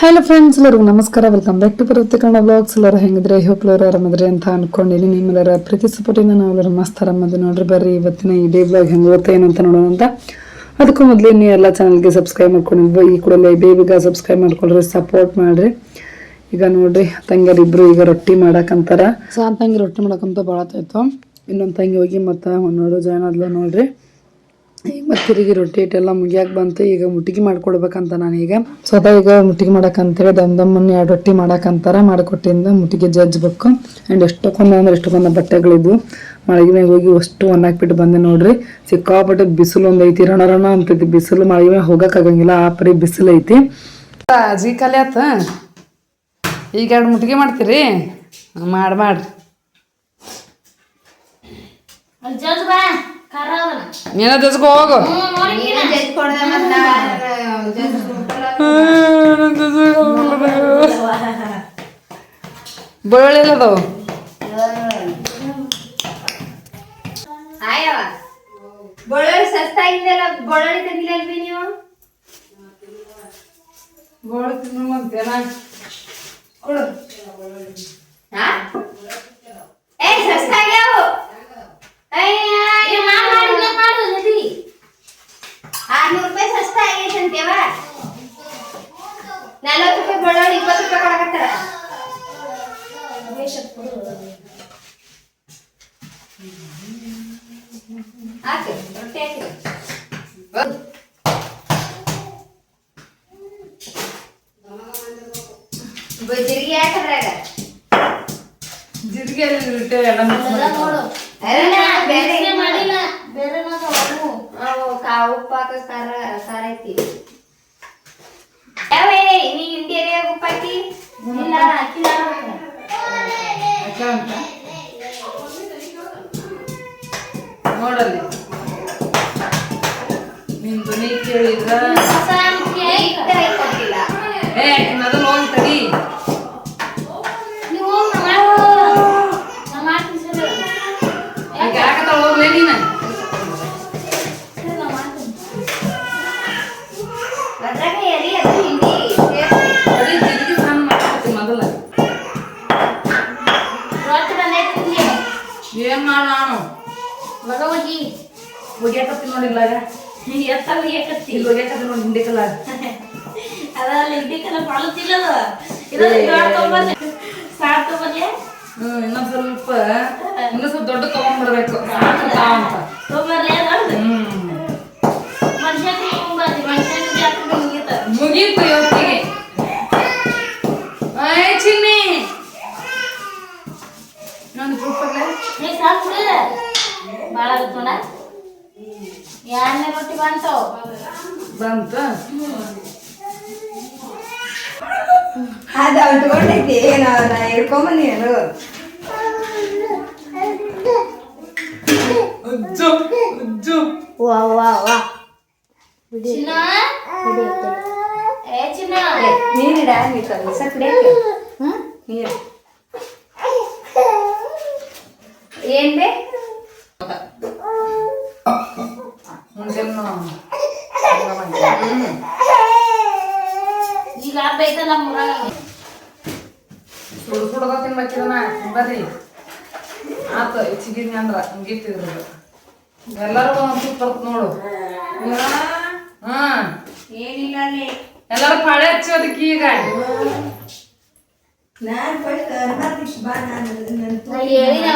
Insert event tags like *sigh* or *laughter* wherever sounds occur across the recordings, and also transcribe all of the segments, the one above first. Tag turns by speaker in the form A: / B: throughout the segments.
A: Hello friends ಎಲ್ಲರಿಗೂ ನಮಸ್ಕಾರ. Welcome back to Parvathi Kannada blogs ಎಲ್ಲರೂ ಹೆಂಗಿದ್ರೆ ಹೋಪ್ ಎಲ್ಲರೂ ಆರಾಮದ್ರಿ ಅಂತ ಅನ್ಕೊಂಡಿನಿ ನಿಮ್ಮೆಲ್ಲರ ಪ್ರೀತಿ ಸಪೋರ್ಟಿಂದ ನಾವೆಲ್ಲರೂ ಮಸ್ತ್ ಆರಾಮದ್ದು ನೋಡ್ರಿ ಬರ್ರಿ ಇವತ್ತಿನ ಈ ಡೇ ಬ್ಲಾಗ್ ಹೆಂಗೆ ಓದ್ತಾ ಏನಂತ ನೋಡೋಣ ಅಂತ. ಅದಕ್ಕೂ ಮೊದಲು ನೀವು ಎಲ್ಲ ಚಾನಲ್ಗೆ ಸಬ್ಸ್ಕ್ರೈಬ್ ಮಾಡ್ಕೊಂಡು ಈ ಕೂಡಲೇ ಬೇಬಿಗ ಸಬ್ಸ್ಕ್ರೈಬ್ ಮಾಡ್ಕೊಳ್ರಿ ಸಪೋರ್ಟ್ ಮಾಡಿರಿ. ಈಗ ನೋಡ್ರಿ ತಂಗಿಯರು ಇಬ್ರು ಈಗ ರೊಟ್ಟಿ ಮಾಡಕ್ಕಂತಾರ ಸಾ ತಂಗಿ ರೊಟ್ಟಿ ಮಾಡಕ್ಕಂತ ಭಾಳತ್ತಾಯ್ತು ಇನ್ನೊಂದು ತಂಗಿ ಹೋಗಿ ಮತ್ತೆ ನೋಡು ಜಾಯ್ನ್ ಆದ್ಲು ನೋಡ್ರಿ. ಮತ್ತೆ ತಿರುಗಿ ರೊಟ್ಟಿ ಇಟ್ಟೆಲ್ಲ ಮುಗಿಯಾಕ ಬಂತು. ಈಗ ಮುಟ್ಟಿಗೆ ಮಾಡ್ಕೊಡ್ಬೇಕಂತ ನಾನೀಗ. ಸ್ವತಃ ಈಗ ಮುಟ್ಟಿಗೆ ಮಾಡಕ್ಕಂತೇಳಿ ದಮ್ ದಮ್ಮನ್ನ ಎರಡು ರೊಟ್ಟಿ ಮಾಡಕ್ಕಂತಾರ ಮಾಡಿಕೊಟ್ಟಿಂದ ಮುಟ್ಟಿಗೆ ಜಜ್ಬೇಕು ಆ್ಯಂಡ್ ಎಷ್ಟಕ್ಕೊಂದು ಅಂದ್ರೆ ಎಷ್ಟೊಂದ ಬಟ್ಟೆಗಳಿದ್ವು. ಮಳೆಗೆ ಹೋಗಿ ಅಷ್ಟು ಒಣಾಕ್ಬಿಟ್ಟು ಬಂದೆ ನೋಡ್ರಿ. ಸಿಕ್ಕಾಪಟ್ಟೆ ಬಿಸಿಲು ಒಂದು ಐತಿ. ರಣ ರಣ ಅಂತೈತಿ ಬಿಸಿಲು ಮಳಿಗೆ ಮ್ಯಾಗ ಹೋಗಕ್ಕಾಗಂಗಿಲ್ಲ ಆ ಪರಿ ಬಿಸಿಲು ಐತಿ. ಅಜ್ಜಿ ಕಲೆ ಆತ? ಈಗ ಎರಡು ಮುಟ್ಟಿಗೆ ಮಾಡ್ತೀರಿ? ಮಾಡಿ ಮಾಡ್ರಿ ನೀನ ಜಜ್ಕೊ ಹೋಗು ಬೆಳ್ಳುಳ್ಳಿ ಎಲ್ಲ ಅದಾವು
B: ಆಯವ ಬಳ್ಳೊಳ್ಳಿ ಸಸ್ತ ಆಗಿದೆಲ್ಲ ಬಳ್ಳೊಳ್ಳಿ ತಂದಿಲ್ಲ ಅಲ್ವಿ ನೀವು ಹಾ? ಏ ಸಸ್ತ ಆಗ್ಯಾವು ಆರ್ನೂರು ರೂಪಾಯಿ ಸಸ್ತ ಆಗೈತೆ ಅಂತೇವ ನಲ್ವತ್ತು ರೂಪಾಯಿ ಬಳ್ಳೊಳ್ಳಿ ಇಪ್ಪತ್ತು ರೂಪಾಯಿ ಕೊಡಕತ್ತಾರ. ಹಾಕಿ ರೊಟ್ಟಿ ಹಾಕಿ. ಜೀರಿಗೆ ಹಾಕದ್ರಾಗ.
A: ಜೀರಿಗೆ ಎಲ್ಲ mix ಮಾಡಿ.
B: ಅಲ್ಲ, ಬೇರೆ ಮಾಡಿಲ್ಲ. ಅವು ಕಾ- ಉಪ್ಪು ಹಾಕ ಖಾರ ಖಾರ ಐತಿ ನೀ ಇಂಡಿಯರಿಯಾಗ ಉಪ್ಪು ಹಾಕಿ ಇಲ್ಲ
A: ಅಕ್ಕ. ನೋಡಲ್ಲಿ. ನಿನ್ ಧ್ವನಿ ಕೇಳಿದ್ರ ಮೊದಲು ಹೋಗಿ ತಡಿ.
B: ಎತ್ತ
A: ಇಲ್ಲಿ ಒಗ್ಯಾಕತ್ತಿ ನೋಡಿ ಹಿಂದೆ *laughs*
B: ತೊಗೊಂಬರ್ಲಿ. ಸಾರ್ ತೊಗೊಂಬರ್ಲಿ.
A: ಹ್ಮ್ ಇನ್ನೊಂದ್ ಸ್ವಲ್ಪ ಇನ್ನೊಂದ್ ಸ್ವಲ್ಪ ದೊಡ್ಡ ತಗೊಂಡ್ಬಿಡ್ಬೇಕು ಅಂತ.
B: ತೊಗೊಂಬರ್ಲಿ ಅದ್
A: ಹ್ಮ್.
B: ಮನುಷ್ಯ ತೊಗೊಂಬರ್ಲಿ ಮನುಷ್ಯ ಜಾತ್ರೆ ಮುಗೀತ.
A: ಮುಗೀತು ಇವತ್ತಿಗೆ ಏ ಚಿನ್ನಿ ಇನ್ನೊಂದು ಪ್ರೂಫ್
B: ನೀ ಸಾಕು ಬಿಡ ಭಾಳ ಆಗುತ್ತೋಣ ಯಾರನೇ ರೊಟ್ಟಿ ಬಂತವ್
A: ಬಂತ?
C: ಅದ ಉಟ್ಕೊಂಡೈತಿ ಏನೋ ನಾ
B: ವಾ ವಾ ವಾ. ಚಿನ್ನ? ಏ ಚಿನ್ನ.
C: ನೀರಿಡ ನೀರು
B: ಏನ್ ಬೇ?
A: ಮುಂಚೆನು
B: ಈಗ ಬೇಕಲ್ಲ ಮುರಾಗ
A: ಸುಡು ಸುಡದ ತಿನ್ಬೇಕಿದನ ಬರ್ರಿ. ಆತ ಚಿಗಿದ್ನಿ ಅಂದ್ರ ಹಿಂಗಿತ್ತಿದ್ರು ಎಲ್ಲರೂ ಒಂದ್ ಬರ್ತದ ನೋಡು. ಹಾ.
C: ಏನಿಲ್ಲ ಅಲ್ಲಿ.
A: ಎಲ್ಲರೂ ಪಾಳೆ ಹಚ್ಚೋದಕ್ಕೆ ಈಗ.
B: ನಾ ಹೇಳಿನ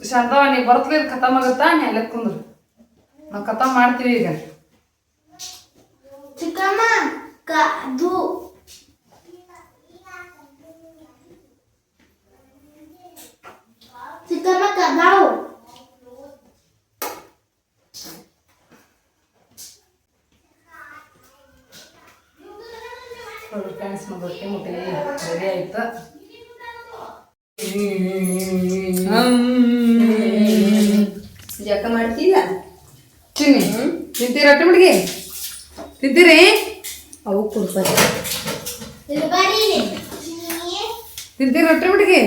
A: ಶಾಂತವ ನೀ ಬರ್ತಲಿದ್ ಖತಮ್ ಆಗುತ್ತಾ ನೀ ಅಲ್ಲೇ ಕುಂದ್ರು. ನಾವು ಖತಮ್ ಮಾಡ್ತೀವಿ ಈಗ.
B: ಚಿಕ್ಕಮ್ಮ ಕದು ಚಿಕ್ಕಮ್ಮ ಕದಾವು
A: ನೋಡ್ರಿ ಫ್ರೆಂಡ್ಸ್ ನಮ್ಮ ರೊಟ್ಟಿ ಮುಟ್ಟಿಗೆ ರೆಡಿ ಆಯ್ತು?
C: ಜಕ ಮಾಡ್ತಿಲ್ಲ
A: ತಿನ್ನಿ ತಿಂತೀರ ರೊಟ್ಟಿ ಹುಡುಗಿ? ತಿಂತೀರಿ
C: ಅವು ಕೊಡ್ಬಾರ್ದು
A: ತಿಂತೀರ ಅಟ್ಟ ರೊಟ್ಟಿ ಮುಟ್ಟಿಗೆ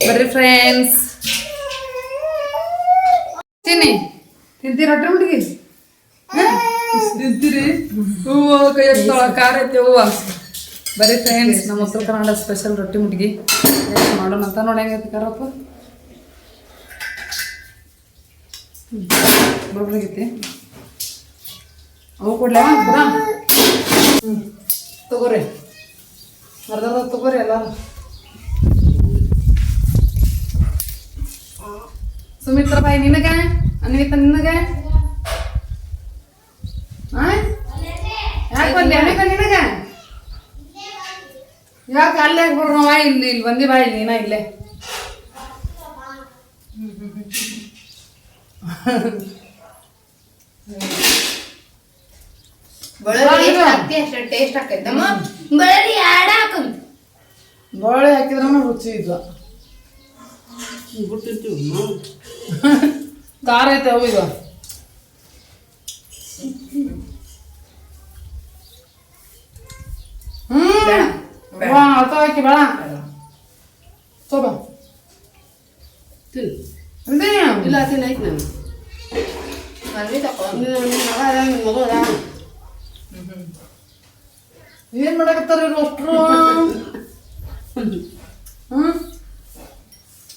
A: ಬರ್ರಿ ಫ್ರೆಂಡ್ಸ್ ತಿನ್ನಿ ತಿಂತೀರಿ ರೊಟ್ಟಿ ಹುಡುಗಿ? ತಿಂತೀರಿ ಹೂವ ಕೈ ಕಾರ್ ಐತೆ ಹೂವ. ಬರೀ ಫ್ರೆಂಡ್ಸ್ ನಮ್ಮ ಉತ್ತರ ಕನ್ನಡ ಸ್ಪೆಷಲ್ ರೊಟ್ಟಿ ಮುಟ್ಗಿ ಮಾಡೋಣ ಅಂತ ನೋಡಿ ಹೆಂಗೈತೆ ಕಾರಪ್ಪ. ಬರೋಬ್ಬರಿಗೈತಿ ಅವು ಕೊಡ್ಲ? ಪುರ ಹ್ಞೂ ತಗೋರಿ. ಅರ್ಧ ತಗೋರಿ ಎಲ್ಲಾರು. ಸುಮಿತ್ರ ಬಾಯಿ ನಿನಗ? ಅನ್ವಿತ, ನಿನಗ? ಯಾಕೆ ಬಂದೆ ಅನ್ವಿತ, ನಿನಗ? ಯಾಕೆ ಅಲ್ಲೇ ಬಿಡ್ರ ಬಾ ಇಲ್ಲಿ? ಇಲ್ಲಿ ಬಂದಿ ಬಾಯಿ ನೀನ ಇಲ್ಲೇ.
C: ಬೆಳ್ಳುಳ್ಳಿ ಎಷ್ಟು ಹಾಕ್ತಿ ಅಷ್ಟು ಟೇಸ್ಟ್ ಆಕೈತಮ್ಮ
B: ಬೆಳಗ್ಗೆ ಆಡ ಹಾಕುದು
A: ಬಾಳೆ ಹಾಕಿದ್ರೂ ರುಚಿ ಇಲ್ಲ. ಖಾರ ಐತೆ ಅವು ಇದು ಹ್ಮ್. ವಾ ಅರ್ಥ ಹಾಕಿ ಬೇಡ. ತಗೋ ಅಂತೀನಿ
D: ಇಲ್ಲ ತಿನ್ನೈತಿ ನಾನು.
C: ಮನ್ವಿ ತಕೋ
D: ನಿನ್ನ ಮಗ ಅದ ನಿನ್ನ ಮಗು ಅದ
A: ಏನ್ ಮಾಡಕತ್ತಾರ ಇವ್ರು ಅಷ್ಟ್ರು ಹ್ಮ್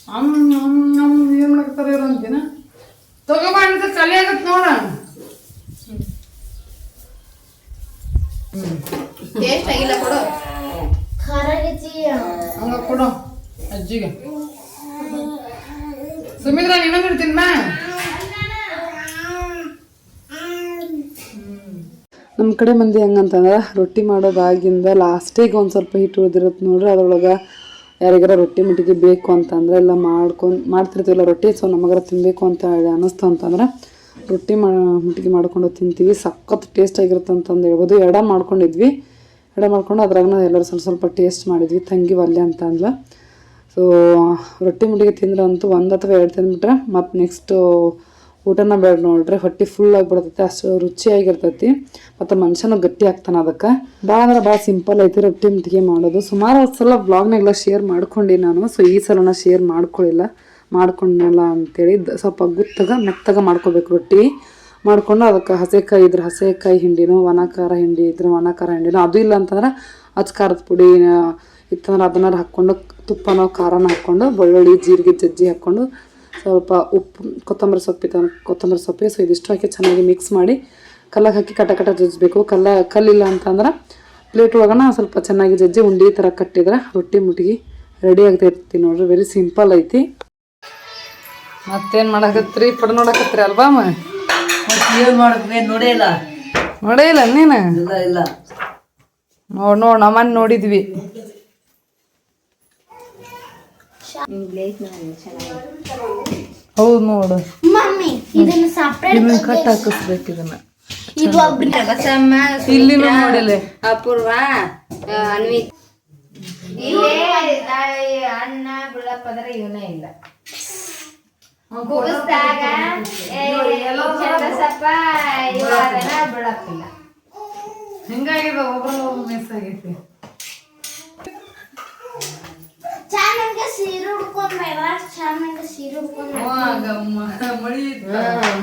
A: ಅಮ್ ಅಮ್ ಅಮ್ ಏನ್ ಮಾಡಕತ್ತಾರ ಇವ್ರು ಅಂತೀನ ತಗೋಬಾ ಅಂತ ಕಲಿ ಆಗತ್ ನೋಡ
C: ಟೇಸ್ಟ್ ಆಗಿಲ್ಲ ಕೊಡು
A: ಹಂಗ ಕೊಡು ಅಜ್ಜಿಗೆ ಸುಮಿತ್ರ ನೀನು ಇಡ್ತೀನಿ ಮಾ ನಮ್ಮ ಕಡೆ ಹೆಂಗಂತಂದ್ರೆ ರೊಟ್ಟಿ ಮಾಡೋದಾಗಿಂದ ಲಾಸ್ಟಿಗೆ ಒಂದು ಸ್ವಲ್ಪ ಹಿಟ್ಟು ಉಳಿದಿರುತ್ತೆ ನೋಡ್ರಿ, ಅದ್ರೊಳಗೆ ಯಾರಿಗಾರ ರೊಟ್ಟಿ ಮಟ್ಟಿಗೆ ಬೇಕು ಅಂತಂದ್ರೆ ಎಲ್ಲ ಮಾಡ್ಕೊಂಡು ಮಾಡ್ತಿರ್ತೀವಲ್ಲ ರೊಟ್ಟಿ ಸೊ ನಮಗಾರ ತಿನ್ನಬೇಕು ಅಂತ ಹೇಳಿ ಅನ್ನಿಸ್ತು ಅಂತಂದ್ರೆ ರೊಟ್ಟಿ ಮಟ್ಟಿಗೆ ಮಾಡ್ಕೊಂಡು ತಿಂತೀವಿ. ಸಖತ್ ಟೇಸ್ಟ್ ಆಗಿರುತ್ತೆ ಅಂತಂದು ಹೇಳ್ಬೋದು. ಎಡ ಮಾಡ್ಕೊಂಡಿದ್ವಿ. ಎಡ ಮಾಡ್ಕೊಂಡು ಅದ್ರಾಗ ಎಲ್ಲರೂ ಸ್ವಲ್ಪ ಸ್ವಲ್ಪ ಟೇಸ್ಟ್ ಮಾಡಿದ್ವಿ. ತಂಗಿ ಒಲ್ಲೆ ಅಂತ ಸೊ ರೊಟ್ಟಿ ಮುಟ್ಟಿಗೆ ತಿಂದ್ರೆ ಅಂತೂ ಒಂದು ಅಥವಾ ಎರಡು ತಿಂದ್ಬಿಟ್ರೆ ಮತ್ತು ನೆಕ್ಸ್ಟು ಊಟನ ಬೇಡ ನೋಡ್ರಿ ಹೊಟ್ಟೆ ಫುಲ್ ಆಗಿಬಿಡ್ತೈತಿ, ಅಷ್ಟು ರುಚಿಯಾಗಿರ್ತೈತಿ. ಮತ್ತು ಮನುಷ್ಯನು ಗಟ್ಟಿ ಆಗ್ತಾನೆ ಅದಕ್ಕೆ. ಭಾಳ ಅಂದ್ರೆ ಭಾಳ ಸಿಂಪಲ್ ಐತಿ ರೊಟ್ಟಿ ಮುಟ್ಟಿಗೆ ಮಾಡೋದು. ಸುಮಾರು ಸಲ ಬ್ಲಾಗ್ನಾಗೆಲ್ಲ ಶೇರ್ ಮಾಡ್ಕೊಂಡು ನಾನು. ಸೊ ಈ ಸಲನ ಶೇರ್ ಮಾಡ್ಕೊಳ್ಳಿಲ್ಲ ಮಾಡ್ಕೊಂಡಲ್ಲ ಅಂತೇಳಿ ಸ್ವಲ್ಪ ಗುತ್ತಗ ಮೆತ್ತಗ ಮಾಡ್ಕೋಬೇಕು ರೊಟ್ಟಿ. ಮಾಡಿಕೊಂಡು ಅದಕ್ಕೆ ಹಸೆಕಾಯಿ ಇದ್ರೆ ಹಸೆಕಾಯಿ ಹಿಂಡಿನೂ ಒಣ ಖಾರ ಹಿಂಡಿ ಇದ್ರೆ ಒಣ ಖಾರ ಹಿಂಡಿನೋ, ಅದು ಇಲ್ಲ ಅಂತಂದ್ರೆ ಅಚ್ಚ ಖಾರದ ಪುಡಿ, ಇತ್ತಂದ್ರೆ ಅದನ್ನಾರು ಹಾಕ್ಕೊಂಡು ತುಪ್ಪನೋ, ಖಾರನ ಹಾಕ್ಕೊಂಡು, ಬೆಳ್ಳುಳ್ಳಿ, ಜೀರಿಗೆ, ಜಜ್ಜಿ ಹಾಕ್ಕೊಂಡು ಸ್ವಲ್ಪ ಉಪ್ಪು ಕೊತ್ತಂಬರಿ ಸೊಪ್ಪಿತ್ತು ಕೊತ್ತಂಬರಿ ಸೊಪ್ಪು ಸೊ ಇದಿಷ್ಟು ಹಾಕಿ ಚೆನ್ನಾಗಿ ಮಿಕ್ಸ್ ಮಾಡಿ ಕಲ್ಲಾಗ ಹಾಕಿ ಕಟ ಕಟ ಜಜ್ಜಬೇಕು. ಕಲ್ಲ ಕಲ್ಲಿಲ್ಲ ಅಂತಂದ್ರೆ ಪ್ಲೇಟ್ ಒಳಗನ ಸ್ವಲ್ಪ ಚೆನ್ನಾಗಿ ಜಜ್ಜಿ ಉಂಡಿ ಥರ ಕಟ್ಟಿದ್ರೆ ರೊಟ್ಟಿ ಮುಟ್ಗಿ ರೆಡಿ ಆಗ್ತೈತಿ ನೋಡ್ರಿ. ವೆರಿ ಸಿಂಪಲ್ ಐತಿ. ಮತ್ತೇನು ಮಾಡಕತ್ರಿ ಪಡ ನೋಡಕತ್ರಿ ಅಲ್ವಾ
D: ನೋಡೇ ಇಲ್ಲ.
A: ನೋಡೇ ಇಲ್ಲ ನೀನು?
D: ಇಲ್ಲ ಇಲ್ಲ.
A: ನೋಡ್ ನೋಡಿದ್ವಿ. ಹೌದು ನೋಡು.
B: ಮಮ್ಮಿ ಇದನ್ನ ಸಪ್ರೇಟ್
A: ಇದನ್ನ ಕಟ್ ಹಾಕಿಸ್ಬೇಕು ಇದನ್ನ. ಇಲ್ಲಿ ನೋಡಿಲ್ಲ
C: ಅಪೂರ್ವ ಅನ್ವಿತ್.
B: ಅಣ್ಣ ಬೀಳಪ್ಪದ್ರ ಇವನೇ ಇಲ್ಲ. ಕುಗಿಸ್ದಾಗ ಚಂದ್ರಸಪ್ಪ
A: ಒಬ್ರು ಒಬ್ರು ಮಿಸ್ ಆಗೈತಿ.
B: ಚಾನಂಗೆ ಸೀರೆ ಉಡ್ಕೊಂಡ್ ಮೇಲ ಚಾನಂಗೆ ಸೀರೆ ಉಡ್ಕೊಂಡ್
A: ಅವಾಗ ಮ- ಮಳಿ ಇತ್ತ.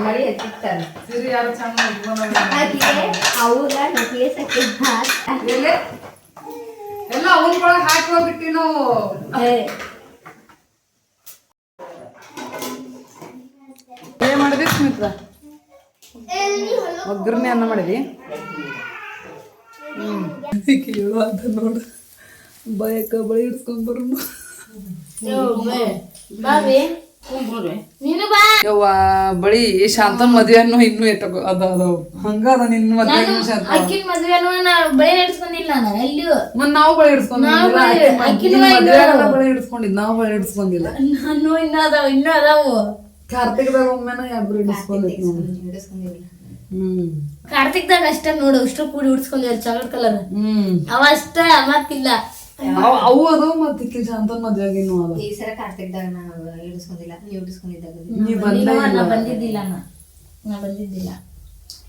C: ಮಳಿ ಹತ್ತಿತ್ತಾನ
A: ಸೀರೆ ಯಾರು ಚಂದ ಉಟ್ಕೊಂಡವ್ರು.
B: ಅವ್ರ ನಟಿಗೆ ಸಕ್ಕಿದ್ದ
A: ಎಲೆ? ಎಲ್ಲ ಅವನ್ಗೊಳಗೆ ಹಾಕಿ ಹೋಗ್ಬಿಟ್ಟಿ ನಾವು. ಏನ್ ಮಾಡಿದ್ವಿ ಸ್ಮಿತ್ರ ಒಗ್ಗರಣೆ ಅನ್ನ ಮಾಡಿದ್ವಿ. ಹ್ಮ್. ನೋಡು. ಬಯಕ ಬಳಿ ಹಿಡ್ಸ್ಕೊಂಡ್ ಬರೋಣ ಯವ್ವ ಬಳಿ ಶಾಂತನ್ ಮದ್ವೆ ಅನ್ನೋ ಇನ್ನು ಎತ್ತಕೋ ಅದ ಅದಾವ ಹಂಗ ಅದ ನಿನ್ನ ಮದ್ವೆ ಶಾಂತ
B: ಅಕ್ಕಿನ ಮದ್ವೆನೂ ನಾ ಬಳೆ ನಡೆಸ್ಕೊಂಡಿಲ್ಲ ನಾನು ಎಲ್ಲಿಯೂ.
A: ಮತ್ ನಾವು ಬಳಿ ಹಿಡ್ಸ್ಕೊಂಡಿಲ್ಲ
B: ಅಕ್ಕಿನ
A: ಮದ್ವೆ ಬಳಿ ಹಿಡ್ಸ್ಕೊಂಡಿದ್ ನಾವು ಬಳಿ ಹಿಡ್ಸ್ಕೊಂಡಿಲ್ಲ
B: ನಾನು ಇನ್ನೂ ಅದಾವ ಇನ್ನೂ ಅದಾವು.
A: ಕಾರ್ತಿಕದಾಗ ಒಮ್ಮೆನ ಇಬ್ರು ಹಿಡಿಸ್ಕೊಂಡಿದ್ ಹ್ಮ್.
B: ಕಾರ್ತಿಕ್ದಾಗ ಅಷ್ಟೇ ನೋಡು ಅಷ್ಟು ಕೂಡಿ ಉಡ್ಸ್ಕೊಂಡಿದ್ದಾರೆ ಚಾಕ್ಲೇಟ್ ಕಲರ್
A: ಹ್ಮ್.
B: ಅವ ಅಷ್ಟ ಮತ್ತಿಲ್ಲ
A: ಅವ್- ಅವು ಅದಾವ ಮತ್ತೆ ಇಕ್ಕಿ ಶಾಂತನ್ ಮದ್ವೆಗೆ ಇನ್ನೂ ಅದಾವ
C: ಈ ಸಲ ಕಾರ್ತಿಕ್ದಾಗ ನಾನು ಹಿಡಿಸ್ಕೊಂಡಿಲ್ಲ ನೀವು
A: ನೀ
B: ಇಲ್ಲ,
A: ಬಂದೇ
B: ನಾ ಬಂದಿದ್ದಿಲ್ಲ ನಾ ನಾ ಬಂದಿದ್ದಿಲ್ಲ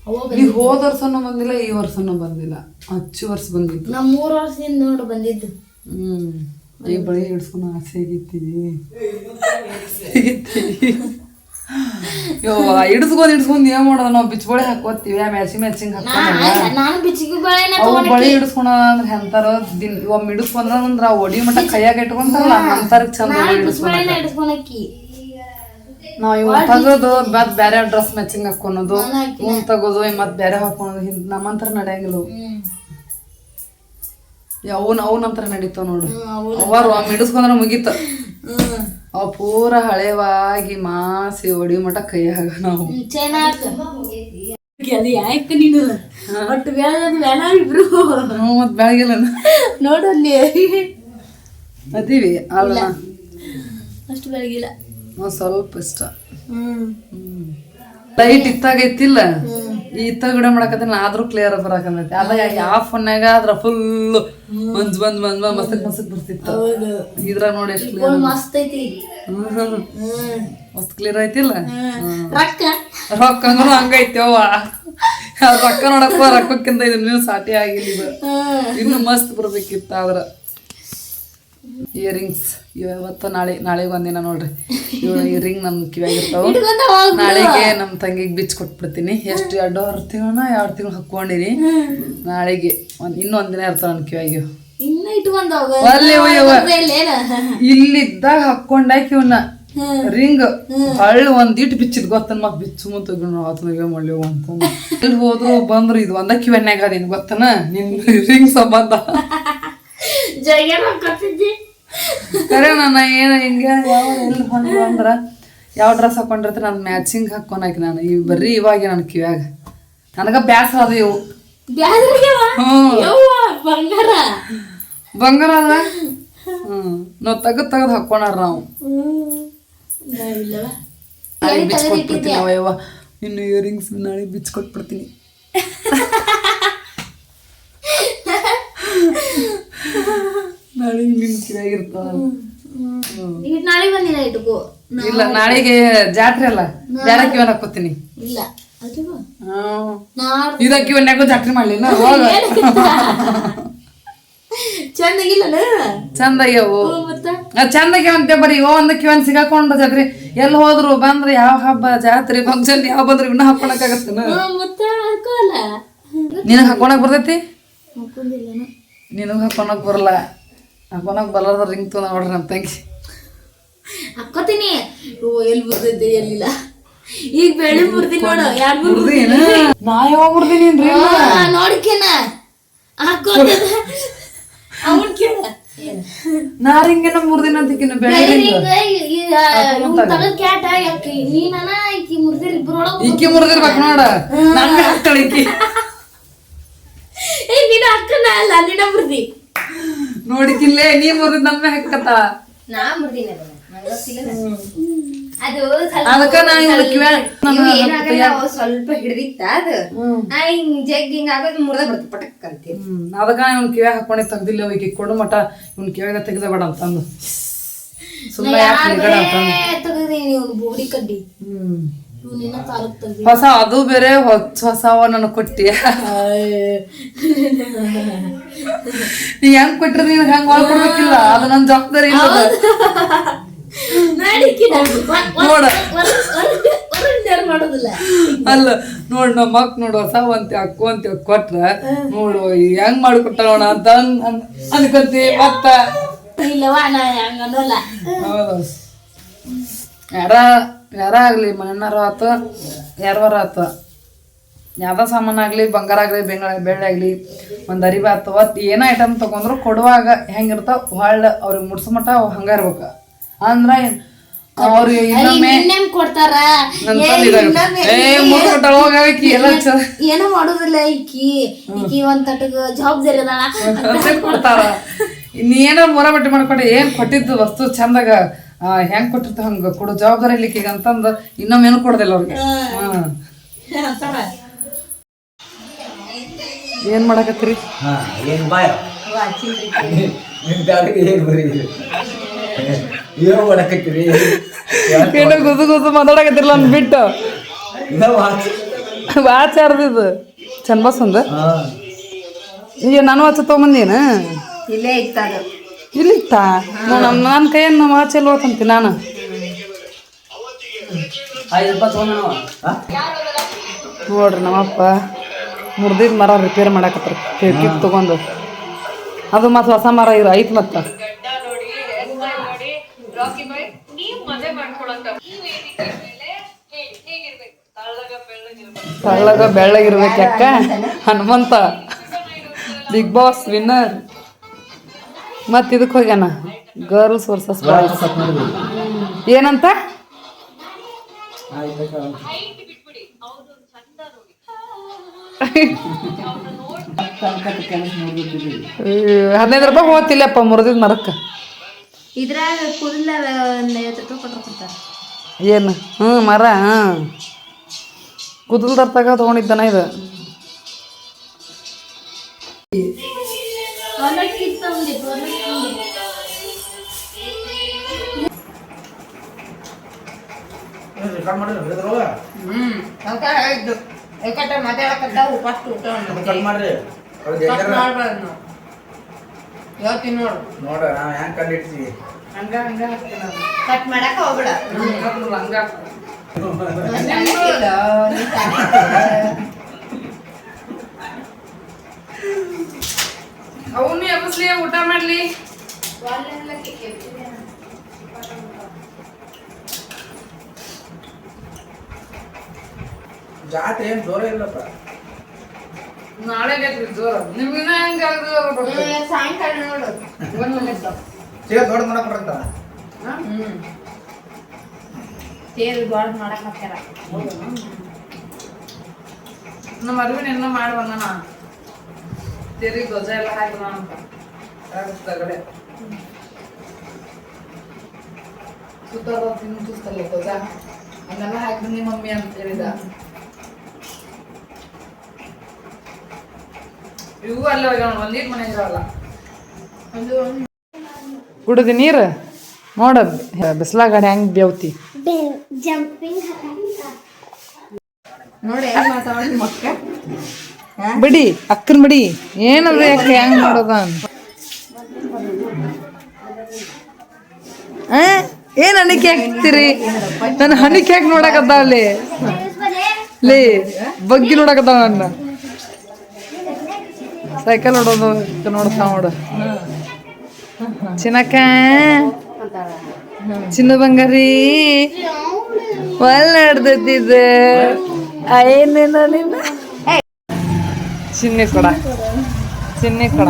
B: ಅವ
A: ನೀ ಹೋದ ವರ್ಷನೂ ಬಂದಿಲ್ಲ ಈ ವರ್ಷನೂ ಬಂದಿಲ್ಲ ಹಚ್ಚು ವರ್ಷ ಬಂದಿತ್ತು
B: ನಾ ಮೂರು ವರ್ಷದಿಂದ ನೋಡು ಬಂದಿದ್ದು
A: ಹ್ಮ್ ಈ ಬಳಿ ಹಿಡ್ಸ್ಕೊಂಡು ಆಸೆ ಆಗಿತ್ತೀವಿ ಯವ್ವ ಹಿಡಿಸ್ಕೊಂಡ್ ಹಿಡಿಸ್ಕೊಂಡ್ ಏನ್ ಮಾಡೋದು? ನಾವು ಬಿಚ್ಚಬಳೆ ಹಾಕೋತೀವಿ ಮ್ಯಾಚಿಂಗ್ ಮ್ಯಾಚಿಂಗ್ ಹಾಕೋ
B: ನಾನು
A: ಬಳಿ ಹಿಡಿಸ್ಕೊಳ ಅಂದ್ರೆ ಎಂತಾರ ದಿನ ಒಮ್ಮೆ ಹಿಡಿಸ್ಕೊಂಡ್ರ ಅಂದ್ರ ಆ ಒಡಿ ಮಟ್ಟ ಕೈಯಾಗ ಇಟ್ಕೊಂತಾರಲ್ಲ ಅಂತಾರ ಚಂದ ನಾವು ಇವ್ ತಗೋದು ಮತ್ ಬ್ಯಾರೆ ಡ್ರೆಸ್ ಮ್ಯಾಚಿಂಗ್ ಹಾಕೊಳೋದು ಇವ್ ತಗೋದು ಮತ್ ಬೇರೆ ಹಾಕೊಳೋದು ಹಿಂದ್ ನಮ್ಮಂತರ ನಡೆಯಂಗಿಲ್ಲ ಅವು. ಅವನ್ ಅವನಂತರ ನಡೀತಾವ ನೋಡು. ಅವರು ಒಮ್ಮೆ ಹಿಡಿಸ್ಕೊಂಡ್ರ ಮುಗೀತ. ಅವ್ ಪೂರ ಹಳೆವಾಗಿ ಮಾಸಿ ಒಡಿ ಕೈ ಕೈಯಾಗ ನಾವು.
B: ಚೈನ ಅದು ಯಾಕೆ ನೀನು? ಒಟ್ಟು ಬೆಳಗ್ಗೆ ಬೇಡ ಇಬ್ರು.
A: ಮತ್ತೆ ಮತ್ ಬೆಳಗಿಲ್ಲ
B: ನೋಡು ಅಲ್ಲಿ.
A: ಅದೀವಿ ಅಲ್ಲ.
B: ಅಷ್ಟು ಬೆಳಗಿಲ್ಲ.
A: ಸ್ವಲ್ಪ ಇಷ್ಟ.
B: ಹ್ಮ್.
A: ಲೈಟ್ ಇತ್ತಾಗ ಐತಿಲ್ಲ ಈ ಇತ್ತಾಗ ಮಾಡಕತ್ತ ಮಾಡಕತ್ತೀನಿ ಆದ್ರೂ ಕ್ಲಿಯರ್ ಬರಾಕಂದೈತಿ ಅದ ಯಾವ ಫೋನ್ಯಾಗ ಅದ್ರ ಫುಲ್ ಮಂಜ್ ಬಂದ್ ಬಂದ್ ಬಂದ್ ಮಸ್ತ್ ಮಸ್ತಕ್ ಬರ್ತಿತ್ತು. ಇದ್ರ ನೋಡಿ ಎಷ್ಟು ಕ್ಲಿಯರ್
B: ಮಸ್ತ್ ಐತಿ
A: ಮಸ್ತ್ ಕ್ಲಿಯರ್ ಐತಿಲ್ಲ.
B: ರೊಕ್ಕ?
A: ರೊಕ್ಕ ಅಂದ್ರೂ ಹಂಗೈತಿ ಅವ್ವ. ಆ ರೊಕ್ಕ ನೋಡಪ್ಪ ರೊಕ್ಕಕ್ಕಿಂತ ಇದು ನೀವು ಸಾಟಿ ಆಗಿಲ್ಲ ಇದು ಇನ್ನು ಮಸ್ತ್ ಬರ್ಬೇಕಿತ್ತ ಆದ್ರ. ಇಯರಿಂಗ್ಸ್ ಇವತ್ತು ನಾಳೆ ನಾಳೆಗೆ ಒಂದಿನ ನೋಡ್ರಿ. ಇವ್ ಈ ರಿಂಗ್ ಕಿವ್ಯಾಗಿರ್ತಾವ *laughs*
B: ಇಟ್ಕೊಂತ ಹೋಗ್
A: ನಾಳೆಗೆ ನಮ್ಮ ತಂಗಿಗೆ ಬಿಚ್ಚಿ ಕೊಟ್ಬಿಡ್ತೀನಿ. ಎಷ್ಟು ಎರಡು ಆರು ತಿಂಗಳನ ಎರಡು ತಿಂಗಳು ಹಾಕೊಂಡಿನಿ ನಾಳೆಗೆ ಒಂದು ಇನ್ನೊಂದ್ ದಿನ ಇರ್ತಾವ ನನ್ನ ಕಿವ್ಯಾಗಿ
B: ಇನ್ನ
A: ಇಲ್ಲಿದ್ದಾಗ ಹಾಕೊಂಡಾಕಿ ಇವನ್ನ ರಿಂಗ್ ಹಳ್ಳಿ ಒಂದ್ ಇಟ್ಟು ಬಿಚ್ಚಿದ್ ಗೊತ್ತನ್ ಮಕ್ ಬಿಚ್ಚು ಮುಂತ ಆತನಿಗೆ ಮಾಡ್ಲಿವ ಅಂತ ಇಲ್ಲಿ ಹೋದ್ರು ಬಂದ್ರು ಇದು ಒಂದ ಕಿವನ್ಯಾಗ ಅದೇನ್ ಗೊತ್ತನ? ನಿನ್ ರಿಂಗ್ ಸಂಬಂಧ. ಕರೆ ನನ್ನ ಏನು ಹಿಂಗೆ ಯಾವ ಎಲ್ಲಿ ಬಂದ್ರು ಅಂದ್ರೆ ಯಾವ ಡ್ರೆಸ್ ಹಾಕೊಂಡಿರ್ತೀನಿ ನಾನು ಮ್ಯಾಚಿಂಗ್ ಹಾಕೊನಾಕಿ ನಾನು. ಇವ್ ಬರ್ರಿ ಇವಾಗ ನನ್ನ ಕಿವ್ಯಾಗ. ನನಗೆ ಬ್ಯಾಸ ಅದ ಇವು.
B: ಬಂಗಾರ.
A: ಬಂಗಾರ ಅದ? ಹ್ಮ್. ನಾವು ತೆಗದ್ ತೆಗೆದು ಹಾಕ್ಕೊಳಾರ ನಾವು. ನಾಳೆ ಅವಯವ ಇನ್ನು ಇಯರಿಂಗ್ಸ್ ನಾಳೆ ಬಿಚ್ಚಿ ಕೊಟ್ಬಿಡ್ತೀನಿ *laughs* ನಾಳೆ ನಿನ್ ಕಿವಿಯಾಗಿರ್ತಾವ
B: ಈಗ ನಾಳೆ ಬಂದಿಲ್ಲ ಇಟ್ಕೋ.
A: ಇಲ್ಲ ನಾಳೆಗೆ ಜಾತ್ರೆ ಅಲ್ಲ. ಬೇರೆ ಕಿವನ್ ಹಾಕೋತೀನಿ
B: ಇಲ್ಲ. ಅಲ್ವಾ
A: ಹ್ಮ್
B: ನಾಡ್
A: ಇದ ಕಿವನ್ಯಾಗೂ ಜಾತ್ರೆ ಮಾಡ್ಲಿಲ್ಲ? ಹೋಗ. *laughs*
B: ಚಂದಾಗಿಲ್ಲ
A: ಆಗ್ಯಾವಂತೆ ಬರೀ. ಓ ಒಂದ್ ಕಿವನ್ ಸಿಗಾಕೊಂಡು ಜಾತ್ರೆ. ಎಲ್ಲಿ ಹೋದ್ರು ಬಂದ್ರೆ ಯಾವ ಹಬ್ಬ? ಜಾತ್ರೆ ಫಂಕ್ಷನ್ ಯಾವ ಬಂದ್ರು ಇನ್ನ
B: ಮತ್ತ? ಹಾಕೋಲ್ಲ.
A: ನಿನಗ್ ಹಾಕೊಳಕ್ ಬರ್ತೈತಿ? ನಿನಗ್ ಹಾಕೊಳಕ್ ಬರಲ್ಲ. ಹಾಕೊಳಕ್ ಬಲಾರ್ದ ರಿಂಗ್ ತೋ ನೋಡ್ರಿ ನಮ್ಮ ತಂಗಿ.
B: ಹಾಕೋತೀನಿ ಓ ಎಲ್ಲಿ ಮುರ್ದಿದ್ದೆ ಎಲ್ಲಿಲ್ಲ. ಈಗ ಬೆಳೆ ಮುರ್ದಿ ನೋಡು ಯಾರು
A: ಮುರ್ದಿನ ನಾ ಯಾವಾಗ ಮುರ್ದಿನಿ
B: ನೋಡ್ಕೇನ. ಹಾಕೋದ ಅವನ್ ಕೇಳ.
A: ನಾ ರಿಂಗೇನ ಮುರ್ದಿನ ಅಂತಿಕ್ಕಿನ ಬೆಳೆ
B: ಕ್ಯಾಟ ಯಾಕೆ ನೀನನ ಈಕಿ ಮುರ್ದಿರ್ ಇಬ್ರೊಳಗ
A: ಈಕಿ ಮುರ್ದಿರ್ಬೇಕು ನೋಡ. ನಂಗೆ ಹಾಕ್ತಾಳೆ ಈಕಿ.
B: ಏ ನಿನ್ನ ಅಕ್ಕನ ಅಲ್ಲ ನಿನ್ನ ಮುರ್ದಿ.
A: ನೋಡಿಕಿಲ್ಲೇ ನೀ ಮುರಿದ್ ನಮ್ಮೆ ಹಾಕತ್ತ
C: ನಾ ಮುರಿದಿನ
B: ಅದು
A: ಅದಕ್ಕ ನಾ
C: ಏನಾಗಲ್ಲ ಸ್ವಲ್ಪ ಹಿಡಿದಿತ್ತ ಅದು. ಹಿಂಗ್ ಜಗ್ ಹಿಂಗ್ ಆಗೋದು ಮುರ್ದ ಬಿಡ್ತು ಪಟಕ್
A: ಅದಕ್ಕ ಇವ್ನ ಕಿವ್ಯಾಗ ಹಾಕೊಂಡೆ ತೆಗ್ದಿಲ್ಲ ಕೊಡು ಮಟ ಇವ್ನ ಕಿವ್ಯಾಗ ತೆಗ್ದ ಬೇಡ ಅಂತಂದು ಸುಮ್ಮನೆ ಯಾಕೆ ಅಂತಂದು.
B: ಬೋಡಿ ಕಡ್ಡಿ.
A: ಹ್ಮ್.
B: ನಿನ್ನ
A: ಹೊಸ ಅದು ಬೇರೆ ಹೊಸ ಹೊಸವ ನನಗೆ ಕೊಟ್ಟಿ ನೀ ಹೆಂಗ್ ಕೊಟ್ರಿ ನೀನ್ ಹೆಂಗ್ ಮಾಡ್ಕೊಡ್ಬೇಕಿಲ್ಲ ಅದು ನನ್ ಜವಾಬ್ದಾರಿ ಇಲ್ಲ ಅಲ್ಲ ನೋಡ್ ನಮ್ಮ ಮಕ್ ನೋಡು ಹೊಸ ಅಂತ ಅಕ್ಕು ಅಂತ ಕೊಟ್ರ ನೋಡು ಹೆಂಗ್ ಮಾಡ್ಕೊಟ್ಟಣ ಅಂತ ಅನ್- ಅನ್- ಅನ್ಕೊಂತಿ ಮತ್ತ.
B: ಇಲ್ಲವಾ ನಾ ಹಂಗ
A: ಹೌದು. ಯಾರ ಯಾರ ಆಗಲಿ ಮಣ್ಣಾರು ಆತ ಯಾರವಾರ ಆತ. ಯಾವ್ದ ಸಾಮಾನ್ ಆಗಲಿ ಬಂಗಾರ ಆಗಲಿ ಬೆಂಗಳ ಬೆಳ್ಳಿ ಆಗ್ಲಿ ಒಂದ್ ಅರಿಬಿ ಆತು. ಒಟ್ ಏನ ಐಟಮ್ ತಗೊಂಡ್ರು ಕೊಡುವಾಗ ಹೆಂಗಿರ್ತಾವ ಹೊಳ್ಳ ಅವ್ರಿಗೆ ಮುಟ್ಸು ಮಟ್ಟ ಅವ್ ಹಂಗ ಇರ್ಬೇಕ. ಅಂದ್ರ ಅವ್ರಿಗೆ ಇನ್ನೊಮ್ಮೆ
B: ಇನ್ನೇಮ್ ಕೊಡ್ತಾರ? ಏನೋ ಮಾಡೋದಿಲ್ಲ ಈಕಿ. ಈಕಿ ಒಂದ್ ತಟಗ ಜವಾಬ್ದಾರಿ ಅದಾಳ
A: ಅದೇ ಕೊಡ್ತಾರ ನೀ ಏನೋ ಮೊರ ಬಟ್ಟೆ ಮಾಡ್ಕೊಂಡೆ ಏನ್ ಕೊಟ್ಟಿದ್ದು ವಸ್ತು ಚಂದಾಗ. ಹೆಂಗ್ ಕೊಟ್ಟಿರ್ತ ಹಂಗ ಕೊಡು ಜವಾಬ್ದಾರಿ ಇಲ್ಲಿಕೀಗ ಅಂತಂದು ಇನ್ನೊಮ್ಮೆ ಏನು ಕೊಡೋದಿಲ್ಲ ಅವ್ರಿಗೆ. ಏನ್ ಮಾಡಕತ್ರಿ
E: ಹಾ ಏನು ಬಾಯ? ನಿಮ್ ದಾರಿಗೆ ಏನು ಬರೀ? ಏನೋ ಮಾಡಕತ್ತೀರಿ?
A: ಏನೋ ಗುಸು ಗುಸು ಮಾತಾಡಕತ್ತಿರಲ್ಲ ಬಿಟ್ಟು.
E: ವಾಚ್.
A: ಯಾರ್ದಿದು ಚಂದ ಬಸ್ ಒಂದು
E: ಹಾ.
A: ಈಗ ನಾನು ವಾಚ್ ತಗೊಂಬಂದೇನ?
C: ಇಲ್ಲೇ ಇತ್ತ ಅದು
A: ಇಲ್ಲಿ ಇತ್ತಾ ನಮ್ಮ ನನ್ನ ಕೈಯನ್ನು ವಾಚ್ ಎಲ್ಲಿ ಹೋತಂತಿ ನಾನು? ನೋಡ್ರಿ ನಮ್ಮಪ್ಪ ಮುರ್ದಿದ್ ಮರ ರಿಪೇರ್ ಮಾಡಾಕತ್ರ ಕೇಕ್ ತಗೊಂಡು. ಅದು ಮತ್ತೆ ಹೊಸ ಮರ ಇರೋ ಐತ್ ಮತ್ತ. ತಳ್ಳಗ ಬೆಳ್ಳಗಿರ್ಬೇಕು ಯಾಕ? ಹನುಮಂತ. ಬಿಗ್ ಬಾಸ್ ವಿನ್ನರ್ ಮತ್ ಇದಕ್ಕೆ ಹೋಗ್ಯಾನ? ಗರ್ಲ್ಸ್ ವರ್ಸಸ್ ಬಾಯ್ಸ್ ಏನಂತ? ಹದಿನೈದು ರೂಪಾಯಿ ಹೋಗ್ತಿಲ್ಲಪ್ಪ ಮುರಿದಿದ್ ಮರಕ್ಕೆ.
C: ಇದ್ರಾಗ
A: ಏನು? ಹ್ಞೂ ಮರ ಹ್ಞೂ ಕುದಲ್ದಾರ ತಗ ತೊಗೊಂಡಿದ್ದಾನ ಇದು.
C: ಮಾತಾಡಕತ್ತಾವು ಫಸ್ಟ್ ಊಟ
E: ಕಟ್ ಮಾಡ್ರಿ.
C: ಹೇಳ್ತೀನಿ ನೋಡು.
E: ನೋಡ ನಾವ್ ಹೆಂಗ್ ಕಂಡಿಡ್ತೀವಿ?
A: ಹಂಗ ಹಂಗ
C: ಕಟ್ ಮಾಡಕ ಹೋಗ್ಬೇಡ.
A: ಹಂಗ ಅವನು ಎಬ್ಬಸ್ಲಿ ಊಟ ಮಾಡ್ಲಿ.
E: ಜಾತ್ರೆ ಏನ್ ಜೋರ ಇಲ್ಲಪ್ಪ.
A: ನಾಳೆ ಜೋರ. ನಿಮ್ಗಿನ್ನ ಹೆಂಗ
C: ಸಾಯಂಕಾಲ ನೋಡು.
E: ದೊಡ್ಡ ಮಾಡಕ್ ಬರಂತ
C: ತೇರು ದೊಡ್ಡ ಮಾಡಕ್ ಹಾಕ್ಯಾರ
A: ನಮ್ಮ ಅರಿವಿನ ಎಲ್ಲ ಮಾಡಿ ಬಂದಣ ತೆರಿ ಧ್ವಜ ಎಲ್ಲ ಹಾಕಿದ ಅಂತ. ತಗಡೆ ಧ್ವಜ. ಅದನ್ನೆಲ್ಲ ನಿಮ್ಮ ಮಮ್ಮಿ ಅಂತ ಹೇಳಿದ. ಇವು ಅಲ್ಲೇ ಹೋಗ್ಯಾವ ಒಂದೀಟ್ ಮನೆ ಇದಾವಲ್ಲ ಕುಡಿದಿ ನೀರು ನೋಡ ಬಿಸ್ಲಾಗಡೆ ಹೆಂಗ್ ಬೇವತಿ
C: ನೋಡಿ ಹೆಂಗ್ ಮಾತಾಡಿ ಮಕ್ಕ
A: ಬಿಡಿ ಅಕ್ಕನ್ ಬಿಡಿ ಏನಂದ್ರೆ ಯಾಕೆ ಹೆಂಗ್ ಮಾಡೋದ ಆ? ಏನ್ ಹಣಿಕೆ ಹಾಕ್ತೀರಿ ನನ್ನ ಹಣಿಕೆ ಹಾಕಿ ನೋಡಕತ್ತ ಅಲ್ಲಿ ಲೇ ಬಗ್ಗಿ ನೋಡಕತ್ತ ನನ್ನ ಸೈಕಲ್ ಹೊಡೋದು ನೋಡ್ತಾ ನೋಡು. ಚಿನ್ನಕ್ಕ ಚಿನ್ನ ಬಂಗಾರಿ ಒಲ್ ನಡ್ದಿದ್ದ ಏನೇನೋ ನಿನ್ನ ಚಿನ್ನಿ ಕೊಡ. ಚಿನ್ನಿ ಕೊಡ.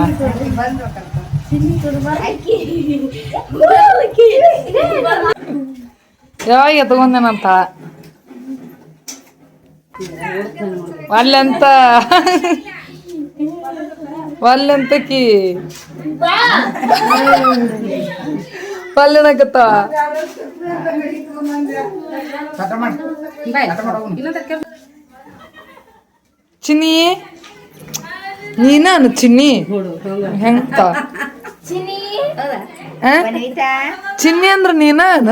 A: ಯಾವಾಗ ತಗೊಂಡೇನಂತ ಅಲ್ಲಂತ? ಅಲ್ಲಂತಕಿ ಪಲ್ಲೆನಕತ್ತ ಚಿನ್ನಿ. ನೀನಾನು ಚಿನ್ನಿ? ಹೆಂಗ್ತ? ಚಿನ್ನಿ ಅಂದ್ರ ನೀನಾನ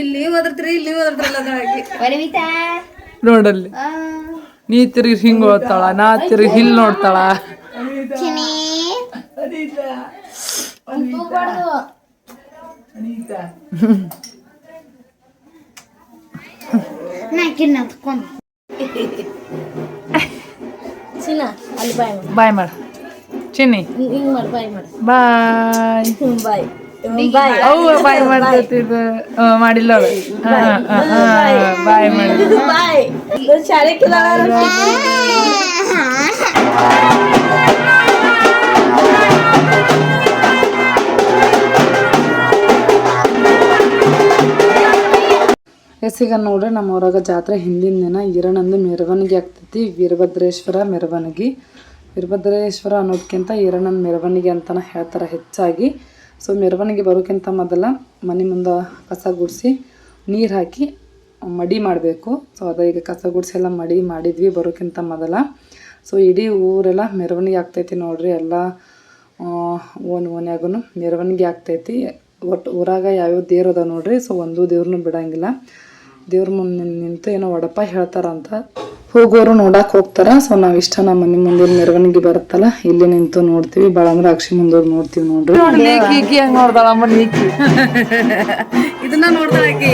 C: ಇಲ್ಲಿ ಓದಿರ್ತೀರಿ ಇಲ್ಲಿ ಓದಿರ್ತಿರಲ್ಲ
A: ನೋಡಲ್ಲಿ. ನೀ ತಿರುಗಿ ಹಿಂಗ್ ಓದ್ತಾಳ ನಾ ತಿರುಗಿ ಹಿಲ್ ನೋಡ್ತಾಳ.
C: ಚಿನ್ನ. ಅಲ್ಲಿ ಬಾಯ್ ಮಾಡು.
A: ಚಿನ್ನಿ.
C: ಬಾಯ್.
A: ಬಾಯ್. ಅವ್ವ ಬಾಯ್ ಮಾಡ್ತಿದ್ದು ಮಾಡಿಲ್ಲ ಬಾಯ್. ನೋಡ್ರಿ ನಮ್ಮ ಊರಾಗ ಜಾತ್ರೆ ಹಿಂದಿನ ದಿನ ಈರಣಂದು ಮೆರವಣಿಗೆ ಆಗ್ತೈತಿ. ವೀರಭದ್ರೇಶ್ವರ ಮೆರವಣಿಗೆ. ವೀರಭದ್ರೇಶ್ವರ ಅನ್ನೋದಕ್ಕಿಂತ ಈರಣನ ಮೆರವಣಿಗೆ ಅಂತಲೇ ಹೇಳ್ತಾರೆ ಹೆಚ್ಚಾಗಿ. ಸೊ ಮೆರವಣಿಗೆ ಬರೋಕ್ಕಿಂತ ಮೊದಲ ಮನೆ ಮುಂದೆ ಕಸ ಗುಡಿಸಿ ನೀರು ಹಾಕಿ ಮಡಿ ಮಾಡಬೇಕು. ಸೊ ಅದ ಈಗ ಕಸ ಗುಡಿಸಿ ಎಲ್ಲ ಮಡಿ ಮಾಡಿದ್ವಿ ಬರೋಕ್ಕಿಂತ ಮೊದಲ. ಸೊ ಇಡೀ ಊರೆಲ್ಲ ಮೆರವಣಿಗೆ ಆಗ್ತೈತಿ ನೋಡ್ರಿ. ಎಲ್ಲ ಓನ್ ಓನ್ಯಾಗೂ ಮೆರವಣಿಗೆ ಆಗ್ತೈತಿ. ಒಟ್ಟು ಊರಾಗ ಯಾವ್ಯಾವ ದೇವ್ರು ಅದಾವ ನೋಡ್ರಿ. ಸೊ ಒಂದು ದೇವ್ರನ್ನೂ ಬಿಡಂಗಿಲ್ಲ. ದೇವ್ರ ಮುಂದೆ ನಿಂತು ಏನೋ ಹೇಳ್ತಾರ ಹೇಳ್ತಾರಂತ ಹೋಗೋರು ನೋಡಕ್ ಹೋಗ್ತಾರ. ಸೊ ನಾವ್ ಇಷ್ಟ ನಮ್ಮ ಮನೆ ಮುಂದೆ ಮೆರವಣಿಗೆ ಬರುತ್ತಲ್ಲ ಇಲ್ಲಿ ನಿಂತು ನೋಡ್ತೀವಿ. ಭಾಳ ಅಂದ್ರೆ ಅಕ್ಷಿ ಮುಂದೋರ್ ನೋಡ್ತೀವಿ ನೋಡ್ರಿ. ಇದನ್ನ ನೋಡ್ತಾಳಕಿ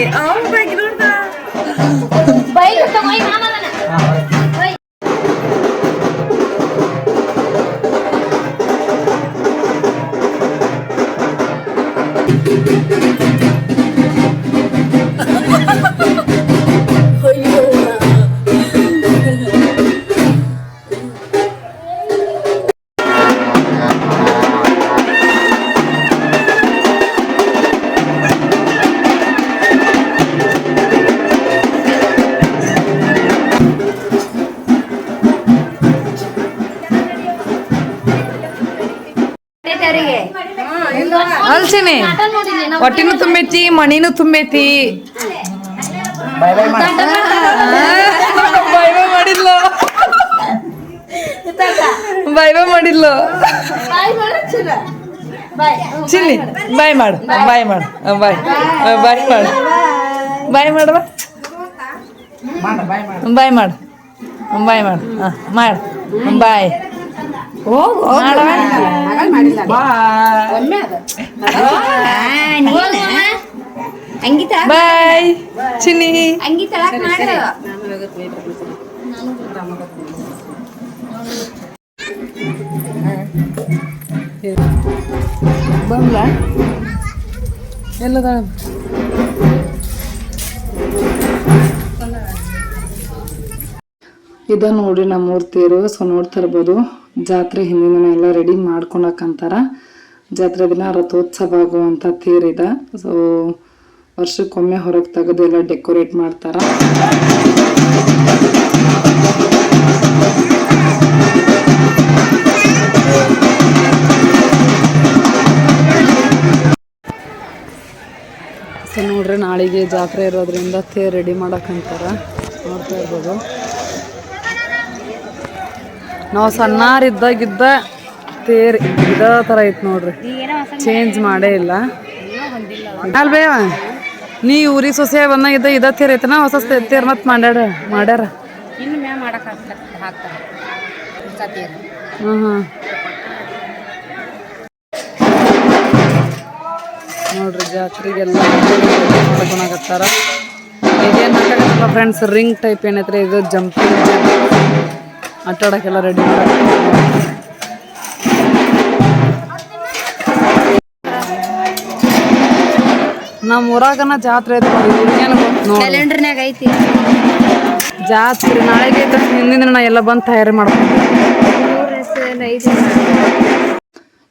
A: ಹೊಟ್ಟಿನೂ ತುಂಬೈತಿ ಮಣಿನೂ ತುಂಬೈತಿ.
E: ಬಾಯ್ ಬೈ ಮಾಡಿ
A: ಬಾಯ್ ಬಾಯ್ ಮಾಡಿಲ್ಲ ಬಾಯ್ ಬಾಯ್
B: ಬಾಯ್ ಮಾಡು. ಬಾಯ್
A: ಬಾಯ್ ಮಾಡು. ಬಾಯ್ ಬಾಯ್ ಬಾಯ್ ಮಾಡು. ಬಾಯ್ ಮಾಡುವ?
E: ಮಾಡ ಬಾಯ್ ಮಾಡಿ.
A: ಬಾಯ್ ಮಾಡು. ಬಾಯ್ ಮಾಡು. ಹಾಂ ಮಾಡು. ಬಾಯ್ ಮಾಡವ?
C: ಅಂಗಿ ತಳಕ್
A: ಬಾಯ್. ಚಿನ್ನಿ.
C: ಅಂಗಿ ತಳಕ್ ಮಾಡು
A: ಬಂದ್ಲ? ಎಲ್ಲದ ಇದ ನೋಡ್ರಿ ನಮ್ಮ ಊರ್ ತೇರು ಸೊ ನೋಡ್ತಾ ಇರ್ಬೋದು ಜಾತ್ರೆ ಹಿಂದಿನ ದಿನ ಎಲ್ಲ ರೆಡಿ ಮಾಡ್ಕೊಳಕಂತಾರ ಜಾತ್ರೆ ದಿನ ರಥೋತ್ಸವ ಆಗುವಂತ ತೇರಿದ. ಸೊ ವರ್ಷಕ್ಕೊಮ್ಮೆ ಹೊರಗೆ ತೆಗೆದು ಎಲ್ಲ ಡೆಕೋರೇಟ್ ಮಾಡ್ತಾರ? ಸೊ ನೋಡ್ರಿ ನಾಳೆಗೆ ಜಾತ್ರೆ ಇರೋದ್ರಿಂದ ತೇರು ರೆಡಿ ಮಾಡಕ್ಕಂತಾರ ನೋಡ್ತಾ ಇರ್ಬೋದು. ನಾವು ಸಣ್ಣಾರಿದ್ದಾಗಿದ್ದ ತೇರ್ ಇದೇ ಥರ ಐತೆ ನೋಡ್ರಿ. ಚೇಂಜ್ ಮಾಡೇ ಇಲ್ಲ. ಅಲ್ಬೇವ ನೀ ಊರಿ ಸೊಸೆ ಬಂದಾಗಿದ್ದ ಇದ ತೇರ್ ಐತನ ಹೊಸ ತೀರ್ ಮತ್ ಮಾಡ್ಯಾರ ಮಾಡ್ಯಾರ.
C: ಇನ್ನು ಮ್ಯಾ ಮಾಡಕ್ಕೆ ಹಾಕ್ತಾರೆ.
A: ಹ್ಮ್ ನೋಡ್ರಿ ಜಾತ್ರೆಗೆಲ್ಲ ಮಾಡ್ಕೊಳಕತ್ತಾರ ಇದೇನು ಫ್ರೆಂಡ್ಸ್ ರಿಂಗ್ ಟೈಪ್ ಏನೈತ್ರಿ? ಇದು ಜಂಪಿಂಗ್ ಆಟ ರೆಡಿ ರೆಡಿ ನಮ್ಮ ಊರಾಗನ ಜಾತ್ರೆ ಐತೆ
C: ಕ್ಯಾಲೆಂಡರ್ನ್ಯಾಗ ಐತಿ.
A: ಜಾತ್ರೆ ನಾಳೆಗೆ ಐತೆ ಹಿಂದಿನ ದಿನ ಎಲ್ಲ ಬಂದು ತಯಾರಿ ಮಾಡ್ಕೊಂಡು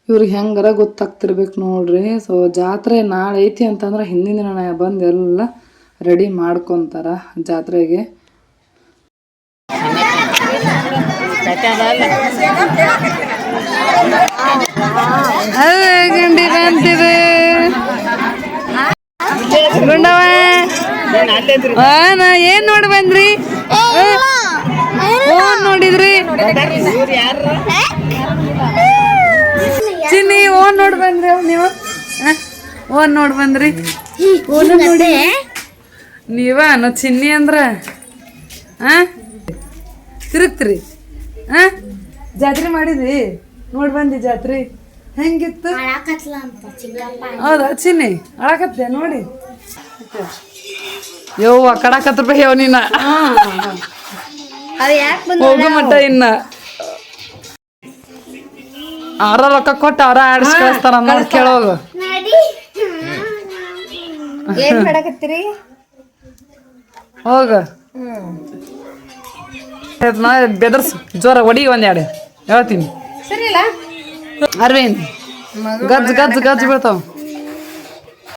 A: ಇವ್ರಿಗೆ ಹೆಂಗಾರ ಗೊತ್ತಾಗ್ತಿರ್ಬೇಕು ನೋಡ್ರಿ. ಸೊ ಜಾತ್ರೆ ನಾಳೆ ಐತಿ ಅಂತಂದ್ರೆ ಹಿಂದಿನ ದಿನ ಬಂದು ಎಲ್ಲ ರೆಡಿ ಮಾಡ್ಕೊಂತಾರ ಜಾತ್ರೆಗೆ. ಗಂಡಿ ಗುಂಡವ ಏನ್ ನೋಡಿ ಬಂದ್ರಿ? ಫೋನ್ ನೋಡಿದ್ರಿ? ಚಿನ್ನಿ ಓನ್ ನೋಡ್ ಬಂದ್ರಿ ಅವ್ ನೀವು? ಓನ್ ನೋಡ್ ಬಂದ್ರಿ. ನೋಡಿ. ನೀವ ನಾ ಚಿನ್ನಿ ಅಂದ್ರ? ಆ? ತಿರುಗ್ತಿರಿ. ಆ? ಜಾತ್ರೆ ಮಾಡಿದ್ರಿ? ನೋಡ್ ಬಂದಿ ಜಾತ್ರೆ. ಹೆಂಗಿತ್ತು? ಹೌದಾ ಚಿನ್ನಿ ಅಳಕತ್ತೆ ನೋಡಿ. ಯವ್ವ ಕಡಾಕತ್ ಯವ್ ನೀನ
C: ಅವ್ ಯಾಕೆ ಬಂದ
A: ಹೋಗು ಮಟ್ಟ ಇನ್ನ. ಅವರ ರೊಕ್ಕ ಕೊಟ್ಟು ಅವ್ರ ಆಡ್ಸ್ ಕಳಿಸ್ತಾರ ನೋಡಿ ಕೇಳೋದು
C: ಏನ್ ಮಾಡಕತ್ತೀರಿ?
A: ಹೋಗ. ಬೆದರ್ಸ್ ಜೋರ ಒಡಿ ಒಂದೆರಡು ಹೇಳ್ತೀನಿ.
C: ಸರಿ ಇಲ್ಲ.
A: ಅರವಿಂದ್ ಗಜ್ ಗಜ್ ಗಜ್ ಬೀಳ್ತಾವ